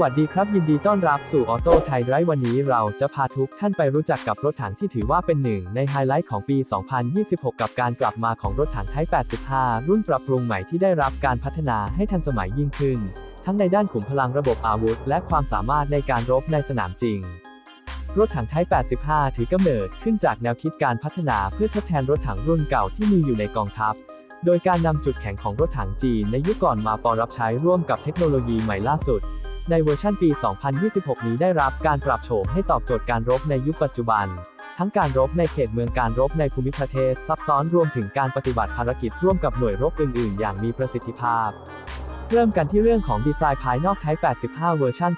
วัสดีครับ ยินดีต้อนรับสู่ออโต้ไทยไรวันนี้เราจะพาทุกท่านไปรู้จักกับรถถังที่ถือว่าเป็นหนึ่งในไฮไลท์ของปี 2026 กับการกลับมาของรถถังไทย 85 รุ่นปรับปรุงใหม่ที่ได้รับการพัฒนาให้ทันสมัยยิ่งขึ้น ทั้งในด้านขุมพลังระบบอาวุธ และความสามารถในการรบในสนามจริงรถถังไทย 85 ถือกำเนิดขึ้นจากแนวคิดการพัฒนาเพื่อทดแทนรถถังรุ่นเก่าที่มีอยู่ในกองทัพ โดยการนำจุดแข็งของรถถังจีนในยุคก่อนมาปรับใช้ร่วมกับเทคโนโลยีใหม่ล่าสุด ในเวอร์ชันปี 2026 นี้ได้รับการปรับโฉมให้ตอบโจทย์การรบในยุคปัจจุบัน ทั้งการรบในเขตเมืองการรบในภูมิประเทศซับซ้อนรวมถึงการปฏิบัติภารกิจร่วมกับหน่วยรบอื่น ๆ อย่างมีประสิทธิภาพ เริ่มกันที่เรื่องของดีไซน์ภายนอก Type 85 เวอร์ชัน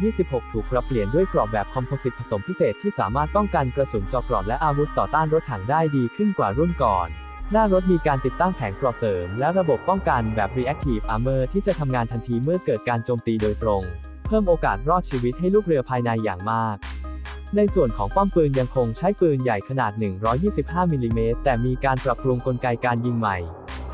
2026 ถูกปรับเปลี่ยนด้วยกรอบแบบคอมโพสิตผสมพิเศษที่สามารถป้องกันกระสุนเจอกรอดและอาวุธต่อต้านรถถังได้ดีขึ้นกว่ารุ่นก่อน หน้ารถมีการติดตั้งแผงกรอเสริม และระบบป้องกันแบบ Reactive Armor ที่จะทำงานทันทีเมื่อเกิดการโจมตีโดยตรง เพิ่มโอกาสรอดชีวิตให้ลูกเรือภายในอย่างมาก ในส่วนของป้อมปืนยังคงใช้ปืนใหญ่ขนาด 125มิลลิเมตรแต่มีการปรับปรุงกลไกการยิงใหม่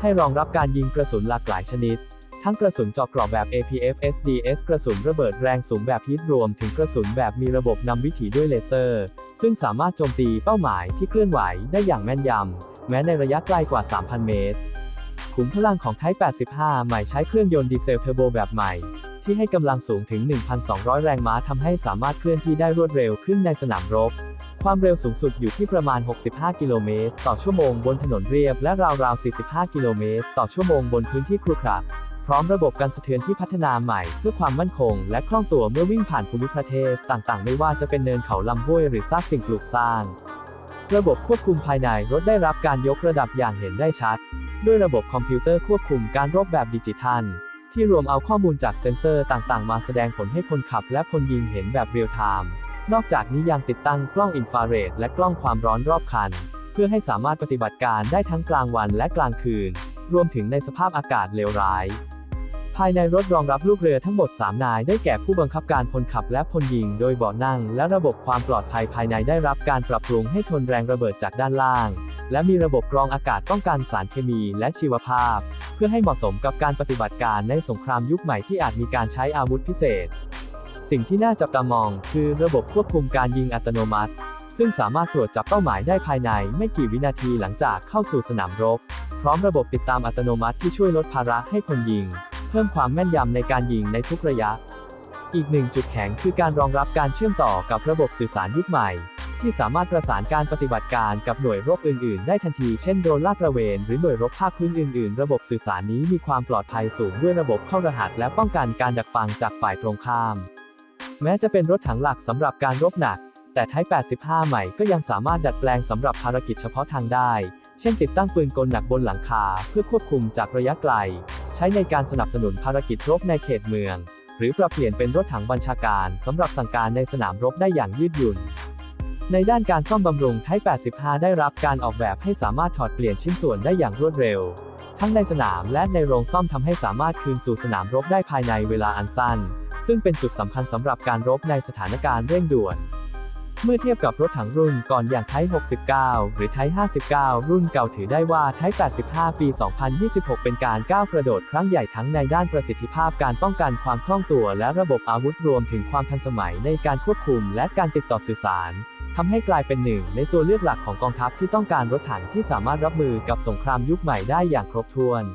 ให้รองรับการยิงกระสุนหลากหลายชนิด ทั้งกระสุนเจาะกราะแบบ APF SDS กระสุนระเบิดแรงสูงแบบฮิตรวมถึงกระสุนแบบมีระบบนำวิถีด้วยเลเซอร์ ซึ่งสามารถโจมตีเป้าหมายที่เคลื่อนไหวได้อย่างแม่นยำ แม้ในระยะไกลกว่า 3,000 เมตร ขุมพลังของ Type 85 ใหม่ใช้เครื่องยนต์ดีเซลเทอร์โบแบบใหม่ ที่ให้กำลังสูงถึง 1,200 แรงม้าทำให้สามารถเคลื่อนที่ได้รวดเร็วขึ้นในสนามรบความเร็วสูงสุดอยู่ที่ประมาณ 65 กิโลเมตร ต่อชั่วโมงบนถนนเรียบและราวๆ 45 กิโลเมตร ต่อชั่วโมงบนพื้นที่ครุขระ ร้อมระบบการสะเทือนที่พัฒนาใหม่ เพื่อความมั่นคง และคล่องตัวเมื่อวิ่งผ่านภูมิประเทศต่างๆ ไม่ว่าจะเป็นเนินเขาลำห้วยหรือซากสิ่งปลูกสร้าง ระบบควบคุมภายในรถได้รับการยกระดับอย่างเห็นได้ชัด ด้วยระบบคอมพิวเตอร์ควบคุมการรบแบบดิจิทัล ที่รวมเอาข้อมูลจากเซ็นเซอร์ต่างๆ มาแสดงผลให้คนขับและคนยิงเห็นแบบเรียลไทม์นอกจากนี้ยังติดตั้งกล้องอินฟราเรดและกล้องความร้อนรอบคัน เพื่อให้สามารถปฏิบัติการได้ทั้งกลางวันและกลางคืน รวมถึงในสภาพอากาศเลวร้าย ภายในรถรองรับลูกเรือทั้งหมด 3 นาย ได้แก่ผู้บังคับการพลขับและพลยิง โดยเบาะนั่ง และระบบความปลอดภัยภายในได้รับการปรับปรุงให้ทนแรงระเบิดจากด้านล่าง และมีระบบกรองอากาศป้องกันสารเคมีและชีวภาพ เพื่อให้เหมาะสมกับการปฏิบัติการในสงครามยุคใหม่ที่อาจมีการใช้อาวุธพิเศษ สิ่งที่น่าจับตามอง คือระบบควบคุมการยิงอัตโนมัติ ซึ่งสามารถตรวจจับเป้าหมายได้ภายในไม่กี่วินาทีหลังจากเข้าสู่สนามรบ พร้อมระบบติดตามอัตโนมัติที่ช่วยลดภาระให้คนยิง เพิ่มความแม่นยำในการยิงในทุกระยะ อีกหนึ่งจุดแข็งคือการรองรับการเชื่อมต่อกับระบบสื่อสารยุคใหม่ ที่สามารถประสานการปฏิบัติการกับหน่วยรบอื่น ๆ ได้ทันที เช่นโดรนลาดตระเวน หรือหน่วยรบภาคพื้นอื่น ๆ ระบบสื่อสารนี้มีความปลอดภัยสูงด้วยระบบเข้ารหัส และป้องกันการดักฟังจากฝ่ายตรงข้าม แม้จะเป็นรถถังหลักสำหรับการรบหนัก แต่ไทป์85 ใหม่ก็ยังสามารถดัดแปลงสำหรับภารกิจเฉพาะทางได้ เช่น ติดตั้งปืนกลหนักบนหลังคา เพื่อควบคุมจากระยะไกล ช้ในการสนับสนุนภารกิจรบในเขตเมือง หรือปรับเปลี่ยนเป็นรถถังบัญชาการสำหรับสั่งการในสนามรบได้อย่างยืดหยุ่น ในด้านการซ่อมบำรุงไทป85 ได้รับการออกแบบให้สามารถถอดเปลี่ยนชิ้นส่วนได้อย่างรวดเร็ว ทั้งในสนามและในโรงซ่อมทำให้สามารถคืนสู่สนามรบได้ภายในเวลาอันสั้น ซึ่งเป็นจุดสำคัญสำหรับการรบในสถานการณ์เร่งด่วน เมื่อเทียบกับรถถังรุ่นก่อนอย่างไท69 หรือไท59 รุ่นเก่าถือได้ว่าไท85 ปี 2026 เป็นการก้าวกระโดดครั้งใหญ่ทั้งในด้านประสิทธิภาพการป้องกันความคล่องตัวและระบบอาวุธรวมถึงความทันสมัยในการควบคุมและการติดต่อสื่อสารทำให้กลายเป็นหนึ่งในตัวเลือกหลักของกองทัพที่ต้องการรถถังที่สามารถรับมือกับสงครามยุคใหม่ได้อย่างครบถ้วน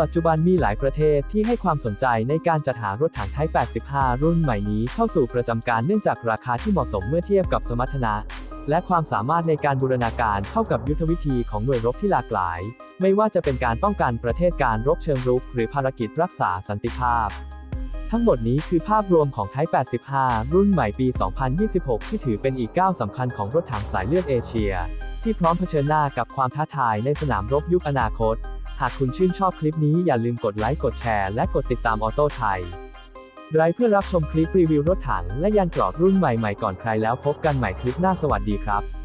ปัจจุบันมีหลายประเทศที่ให้ความสนใจในการจัดหารถถังไทป์85 รุ่นใหม่นี้เข้าสู่ประจำการเนื่องจากราคาที่เหมาะสมเมื่อเทียบกับสมรรถนะ และความสามารถในการบูรณาการเข้ากับยุทธวิธีของหน่วยรบที่หลากหลาย ไม่ว่าจะเป็นการป้องกันประเทศการรบเชิงรุก หรือภารกิจรักษาสันติภาพ ทั้งหมดนี้คือภาพรวมของไทป์85 รุ่นใหม่ปี 2026 ที่ถือเป็นอีกก้าวสำคัญของรถถังสายเลือดเอเชีย ที่พร้อมเผชิญหน้ากับความท้าทายในสนามรบยุคอนาคต หากคุณชื่นชอบคลิปนี้อย่าลืมกดไลค์กดแชร์และกดติดตามออโต้ไทยไรเพื่อรับชมคลิปรีวิวรถถังและยานเกราะรุ่นใหม่ๆก่อนใครแล้วพบกันใหม่คลิปหน้าสวัสดีครับ